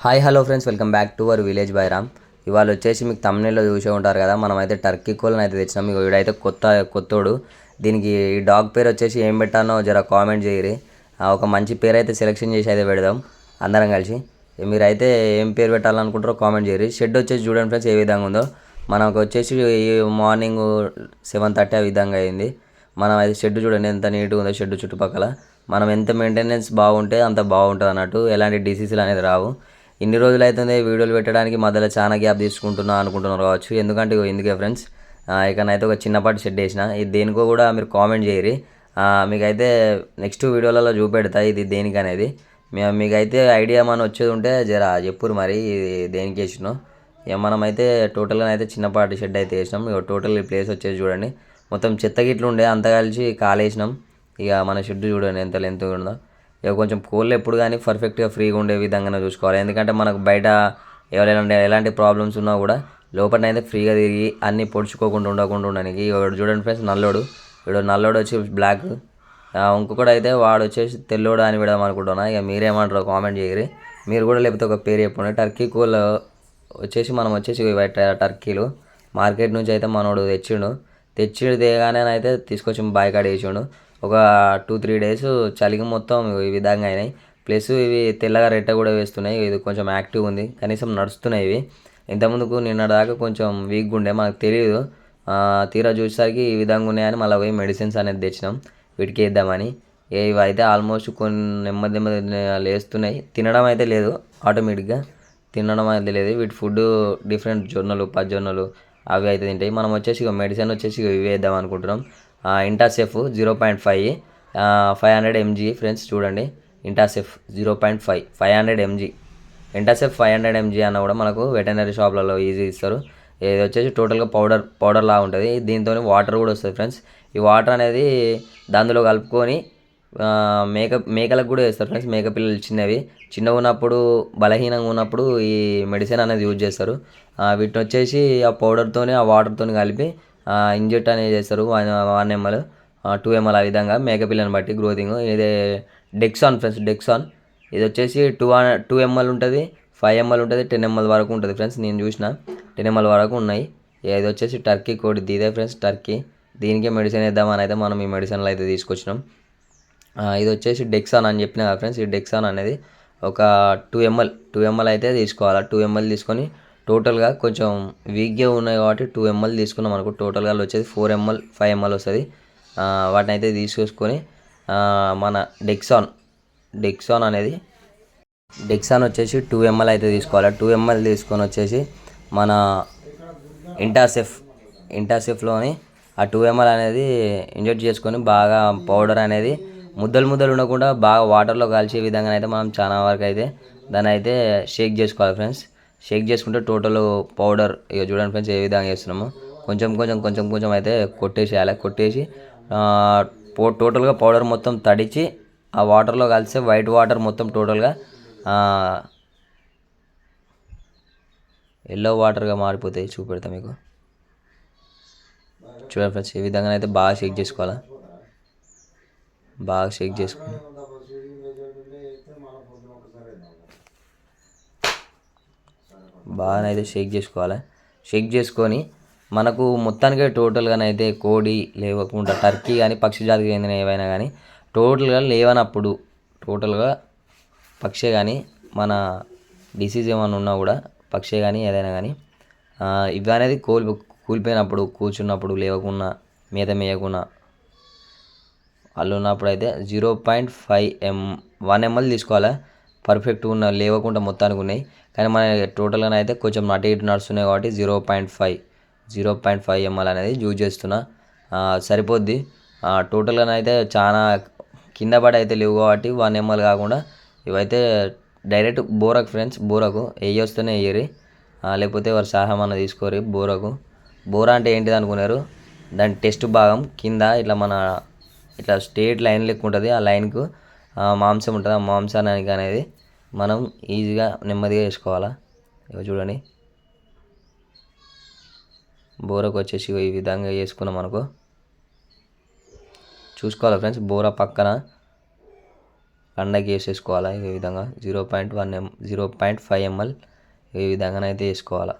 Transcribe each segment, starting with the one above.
Hi hello friends welcome back to our village Bairam ఇవాళ వచ్చేసి మీకు తమిళలో చూసే ఉంటారు కదా మనం అయితే టర్కీ కోళ్ళని అయితే తెచ్చినాం. మీకు వీడైతే కొత్త కొత్తోడు. దీనికి ఈ డాగ్ పేరు వచ్చేసి ఏం పెట్టానో జర కామెంట్ చేయరి ఆ, ఒక మంచి పేరు అయితే సెలెక్షన్ చేసి అయితే పెడదాం అందరం కలిసి. మీరైతే ఏం పేరు పెట్టాలనుకుంటారో కామెంట్ చేయరి షెడ్ వచ్చేసి చూడండి ఫ్రెండ్స్ ఏ విధంగా ఉందో. మనకు వచ్చేసి ఈ మార్నింగ్ సెవెన్ థర్టీ ఆ విధంగా అయింది. మనం అయితే షెడ్ చూడండి ఎంత నీట్గా ఉందో షెడ్ చుట్టుపక్కల. మనం ఎంత మెయింటెనెన్స్ బాగుంటే అంత బాగుంటుంది అన్నట్టు ఎలాంటి డిసీజులు అనేది రావు. ఇన్ని రోజులు అవుతుంది వీడియోలు పెట్టడానికి మధ్యలో చాలా గ్యాప్ తీసుకుంటున్నా అనుకుంటున్నారు కావచ్చు. ఎందుకంటే ఇగో ఎందుకే ఫ్రెండ్స్ ఇకనైతే ఒక చిన్నపాటి షెడ్ వేసిన. ఇది దేనికో కూడా మీరు కామెంట్ చేయరు మీకైతే నెక్స్ట్ వీడియోలలో చూపెడతా ఇది దేనికనేది. మీకైతే ఐడియా మన వచ్చేది ఉంటే జర చెప్పురు మరి ఇది దేనికి వేసినాం. ఇక మనమైతే టోటల్గా అయితే చిన్నపాటి షెడ్ అయితే వేసినాం. ఇక టోటల్ ఈ ప్లేస్ వచ్చేసి చూడండి. మొత్తం చెత్త గిట్లు ఉండే అంత కలిసి కాలేసినాం. ఇక మన షెడ్ చూడండి ఎంత లెంత్ ఉందో. ఇక కొంచెం కోళ్ళు ఎప్పుడు కానీ పర్ఫెక్ట్గా ఫ్రీగా ఉండే విధంగానే చూసుకోవాలి. ఎందుకంటే మనకు బయట ఎవరైనా ఎలాంటి ప్రాబ్లమ్స్ ఉన్నా కూడా లోపలనైతే ఫ్రీగా తిరిగి అన్నీ పొడుచుకోకుండా ఉండకుండా ఉండడానికి. ఇక చూడండి ఫ్రెండ్స్ నల్లోడు. ఇప్పుడు నల్లోడు వచ్చి బ్లాక్ ఇంకొకటి అయితే వాడు వచ్చేసి తెల్లోడు అని విడదాం అనుకుంటున్నా. ఇక మీరేమంటారో కామెంట్ చేయరు. మీరు కూడా లేకపోతే ఒక పేరు చెప్పండి. టర్కీ కోళ్ళు వచ్చేసి మనం వచ్చేసి టర్కీలు మార్కెట్ నుంచి అయితే మనోడు తెచ్చిండు. తెచ్చి తేగానే అయితే తీసుకొచ్చి బాయ్ కాడ వేసిండు. ఒక టూ త్రీ డేస్ చలికి మొత్తం ఈ విధంగా అయినాయి. ప్లస్ ఇవి తెల్లగా రెట్ట కూడా వేస్తున్నాయి. ఇది కొంచెం యాక్టివ్ ఉంది. కనీసం నడుస్తున్నాయి ఇవి. ఇంతకుముందుకు నిన్న దాకా కొంచెం వీక్గా ఉండే మనకు తెలియదు తీరా చూసేసరికి ఈ విధంగా ఉన్నాయని మళ్ళీ పోయి మెడిసిన్స్ అనేది తెచ్చినాం. వీటికి వేద్దామని ఇవి అయితే ఆల్మోస్ట్ కొన్ని నెమ్మది నెమ్మది లేస్తున్నాయి. తినడం అయితే లేదు ఆటోమేటిక్గా తినడం అయితే లేదు. వీటి ఫుడ్ డిఫరెంట్ జొన్నలు పజ్జొన్నలు అవి అయితే తింటాయి మనం వచ్చేసి ఇక మెడిసిన్ వచ్చేసి ఇక ఇవి వేద్దాం అనుకుంటున్నాం. Intacef zero point five five hundred MG friends చూడండి. Intacef zero point five five hundred MG Intacef five hundred MG అన్న కూడా మనకు వెటనరీ షాప్లలో ఈజీ ఇస్తారు. ఇది వచ్చేసి టోటల్గా పౌడర్ పౌడర్ లాగా ఉంటుంది. దీంతో వాటర్ కూడా వస్తుంది ఫ్రెండ్స్ ఈ వాటర్ అనేది దానిలో కలుపుకొని మేక మేకలకు కూడా వేస్తారు ఫ్రెండ్స్ మేక పిల్లలు చిన్నవి. చిన్నగా ఉన్నప్పుడు బలహీనంగా ఉన్నప్పుడు ఈ మెడిసిన్ అనేది యూజ్ చేస్తారు. వీటిని వచ్చేసి ఆ పౌడర్తోని ఆ వాటర్తోని కలిపి ఇంజెక్ట్ అనేది చేస్తారు. One one ML two ML ఆ విధంగా మేకపిల్లని బట్టి గ్రోతింగ్. ఇదే డెక్సాన్ ఫ్రెండ్స్ డెక్సాన్ ఇది వచ్చేసి టూ టూ ఎంఎల్ ఉంటుంది ఫైవ్ ఎంఎల్ ఉంటుంది టెన్ ఎంఎల్ వరకు ఉంటుంది ఫ్రెండ్స్ నేను చూసిన టెన్ ఎంఎల్ వరకు ఉన్నాయి. ఇది వచ్చేసి టర్కీ కోడి. ఇదే ఫ్రెండ్స్ టర్కీ దీనికే మెడిసిన్ వేద్దామని అయితే మనం ఈ మెడిసిన్లు అయితే తీసుకొచ్చినాం. ఇది వచ్చేసి డెక్సాన్ అని చెప్పిన కదా ఫ్రెండ్స్ ఈ డెక్సాన్ అనేది ఒక టూ ఎంఎల్ టూ ఎంఎల్ అయితే తీసుకోవాలి? టూ ఎంఎల్ తీసుకొని టోటల్గా కొంచెం వీక్గా ఉన్నాయి కాబట్టి టూ ఎంఎల్ తీసుకున్నాం అనుకో. టోటల్గా వచ్చేది ఫోర్ ఎంఎల్ ఫైవ్ ఎంఎల్ వస్తుంది. వాటిని అయితే తీసుకొని మన డెక్సాన్ డెక్సాన్ అనేది డెక్సాన్ వచ్చేసి టూ ఎంఎల్ అయితే తీసుకోవాలి. టూ ఎంఎల్ తీసుకొని వచ్చేసి మన ఇంటాసెఫ్ ఇంటాసెఫ్లోని ఆ టూ ఎంఎల్ అనేది ఇంజెక్ట్ చేసుకొని బాగా పౌడర్ అనేది ముద్దలు ముద్దలు ఉండకుండా బాగా వాటర్లో కాల్చే విధంగా అయితే మనం చాలా వరకు అయితే దాన్ని అయితే షేక్ చేసుకోవాలి ఫ్రెండ్స్. షేక్ చేసుకుంటే టోటల్ పౌడర్ ఇక చూడండి ఫ్రెండ్స్ ఏ విధంగా చేస్తున్నాము. కొంచెం కొంచెం కొంచెం కొంచెం అయితే కొట్టేసేయాలి కొట్టేసి పో- టోటల్గా పౌడర్ మొత్తం తడిచి ఆ వాటర్లో కలిస్తే వైట్ వాటర్ మొత్తం టోటల్గా ఎల్లో వాటర్గా మారిపోతాయి. చూపెడతా మీకు. చూడండి ఫ్రెండ్స్ ఈ విధంగా అయితే బాగా షేక్ చేసుకోవాలా. బాగా షేక్ చేసుకుని బాగా అయితే షేక్ చేసుకోవాలి? షేక్ చేసుకొని మనకు మొత్తానికి టోటల్గానైతే కోడి లేవకుండా టర్కీ కానీ పక్షి జాతికి చెందిన ఏవైనా కానీ టోటల్గా లేవనప్పుడు టోటల్గా పక్షే కానీ మన డిసీజ్ ఏమైనా ఉన్నా కూడా పక్షే కానీ ఏదైనా కానీ ఇవి అనేది కోల్పో కూలిపోయినప్పుడు కూర్చున్నప్పుడు లేవకుండా మీద మేయకుండా వాళ్ళు ఉన్నప్పుడు అయితే zero point five M one ML తీసుకోవాలి? పర్ఫెక్ట్ ఉన్న లేవకుండా మొత్తానికి ఉన్నాయి. కానీ మన టోటల్గా అయితే కొంచెం నటు ఇటు నడుస్తున్నాయి కాబట్టి zero point five zero point five ML అనేది యూజ్ చేస్తున్నా. సరిపోద్ది. టోటల్గా అయితే చాలా కింద పడి అయితే లేవు కాబట్టి వన్ ఎంఎల్ కాకుండా ఇవైతే డైరెక్ట్ బోరకు ఫ్రెండ్స్ బోరకు వెయ్యి వస్తేనే వేయరి లేకపోతే వారు సహాయం అన్న తీసుకోరి బోరకు. బోరా అంటే ఏంటిది అనుకున్నారు? దాని టెస్ట్ భాగం కింద ఇట్లా మన ఇట్లా స్ట్రేట్ లైన్ లెక్క ఉంటుంది. ఆ లైన్కు మాంసం ఉంటుంది? ఆ మాంసానికి అనేది మనం ఈజీగా నెమ్మదిగా వేసుకోవాలా? ఇగో చూడండి. బోరకు వచ్చేసి ఈ విధంగా వేసుకున్నాం అనుకో. చూసుకోవాలి ఫ్రెండ్స్? బోర పక్కన కండకి వేసేసుకోవాలి ఈ విధంగా zero point one M zero point five ML ఈ విధంగానైతే వేసుకోవాలి.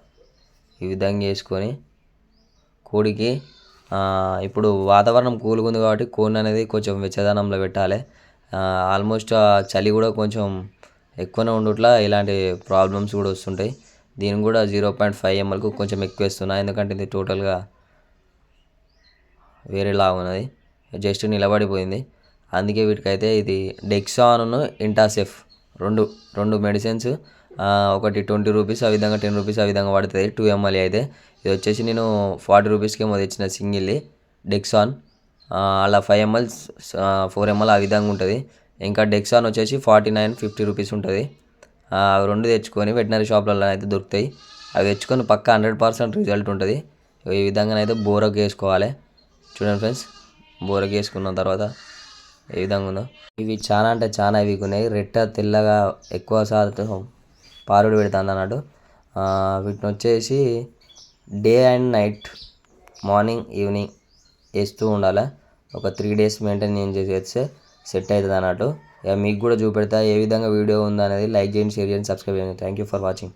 ఈ విధంగా వేసుకొని కోడికి ఇప్పుడు వాతావరణం కూలుగుంది ఉంది కాబట్టి కోడిని అనేది కొంచెం వెచ్చదనంలో పెట్టాలి. ఆల్మోస్ట్ చలి కూడా కొంచెం ఎక్కువనే ఉండుట్లా ఇలాంటి ప్రాబ్లమ్స్ కూడా వస్తుంటాయి. దీని కూడా జీరో పాయింట్ ఫైవ్ ఎంఎల్కు కొంచెం ఎక్కువ వేస్తున్నా ఎందుకంటే ఇది టోటల్గా వేరేలా ఉన్నది. జస్ట్ నిలబడిపోయింది. అందుకే వీటికైతే ఇది డెక్సాను ఇంటాసెఫ్ రెండు రెండు మెడిసిన్స్ ఒకటి ట్వంటీ రూపీస్ ఆ విధంగా టెన్ రూపీస్ ఆ విధంగా పడుతుంది టూ ఎంఎల్ అయితే. ఇది వచ్చేసి నేను ఫార్టీ రూపీస్కి ఏమో తెచ్చిన సింగిల్ డెక్సాన్ అలా ఫైవ్ ఎంఎల్స్ ఫోర్ ఎంఎల్ ఆ విధంగా ఉంటుంది. ఇంకా డెక్సాన్ వచ్చేసి ఫార్టీ నైన్ ఫిఫ్టీ రూపీస్ ఉంటుంది అవి రెండు తెచ్చుకొని వెటనరీ షాప్లలో అయితే దొరుకుతాయి. అవి తెచ్చుకొని పక్క హండ్రెడ్ పర్సెంట్ రిజల్ట్ ఉంటుంది. ఈ విధంగానైతే బోరకు వేసుకోవాలి. చూడండి ఫ్రెండ్స్ బోరకు వేసుకున్న తర్వాత ఏ విధంగా ఉందో. ఇవి చాలా అంటే చాలా ఇవి ఉన్నాయి. రెట్ట తెల్లగా ఎక్కువ శాతం పారుడు పెడుతుంది అన్నట్టు వీటిని వచ్చేసి day and night morning evening వేస్తూ ఉండాలి. ఒక త్రీ డేస్ మెయింటైన్ చేసేస్తే సెట్ అవుతుంది అన్నట్టు. ఇక మీకు కూడా చూపెడతా ఏ విధంగా వీడియో ఉందనేది అనేది లైక్ చేయండి షేర్ చేయండి సబ్స్క్రైబ్ చేయండి. Thank you for watching